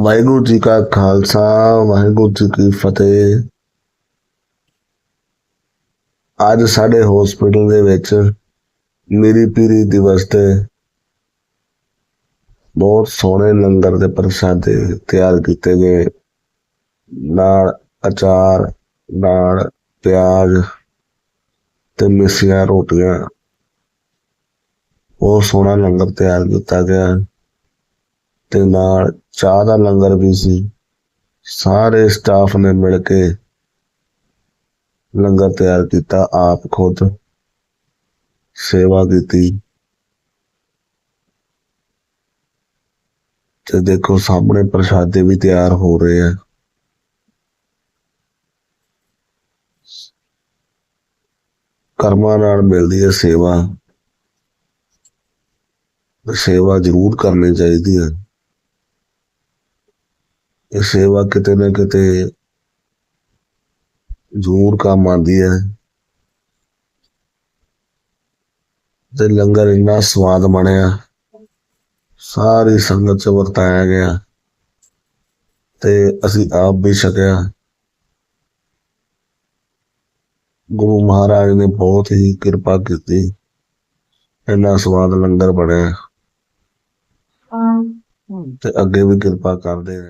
ਵਾਹਿਗੁਰੂ ਜੀ ਕਾ ਖਾਲਸਾ, ਵਾਹਿਗੁਰੂ ਜੀ ਕੀ ਫਤਿਹ। ਅੱਜ ਸਾਡੇ ਹਸਪੀਟਲ ਦੇ ਵਿੱਚ ਮੇਰੀ ਪੀਰੀ ਦਿਵਸ ਤੇ ਬਹੁਤ ਸੋਹਣੇ ਲੰਗਰ ਦੇ ਪ੍ਰਸ਼ਾਦੇ ਤਿਆਰ ਕੀਤੇ ਗਏ। ਨਾਲ ਅਚਾਰ, ਨਾਲ ਪਿਆਜ਼ ਤੇ ਮਿੱਸੀਆਂ ਰੋਟੀਆਂ। ਬਹੁਤ ਸੋਹਣਾ ਲੰਗਰ ਤਿਆਰ ਕੀਤਾ ਗਿਆ। ਤੇ ਨਾਲ ਚਾਹ ਦਾ ਲੰਗਰ ਵੀ ਸੀ। ਸਾਰੇ ਸਟਾਫ ਨੇ ਮਿਲ ਕੇ ਲੰਗਰ ਤਿਆਰ ਕੀਤਾ, ਆਪ ਖੁਦ ਸੇਵਾ ਕੀਤੀ। ਤੇ ਦੇਖੋ, ਸਾਹਮਣੇ ਪ੍ਰਸ਼ਾਦੇ ਵੀ ਤਿਆਰ ਹੋ ਰਹੇ ਆ। ਕਰਮਾਂ ਨਾਲ ਮਿਲਦੀ ਹੈ ਸੇਵਾ। ਸੇਵਾ ਜ਼ਰੂਰ ਕਰਨੀ ਚਾਹੀਦੀ ਹੈ। ਇਹ ਸੇਵਾ ਕਿਤੇ ਨਾ ਕਿਤੇ ਜ਼ਰੂਰ ਕੰਮ ਆਉਂਦੀ ਹੈ। ਤੇ ਲੰਗਰ ਇੰਨਾ ਸਵਾਦ ਬਣਿਆ। ਸਾਰੀ ਸੰਗਤ ਚ ਵਰਤਾਇਆ ਗਿਆ। ਤੇ ਅਸੀਂ ਆਪ ਵੀ ਛਕਿਆ। ਗੁਰੂ ਮਹਾਰਾਜ ਨੇ ਬਹੁਤ ਹੀ ਕਿਰਪਾ ਕੀਤੀ। ਇੰਨਾ ਸਵਾਦ ਲੰਗਰ ਬਣਿਆ। ਤੇ ਅੱਗੇ ਵੀ ਕਿਰਪਾ ਕਰਦੇ ਰਹੇ।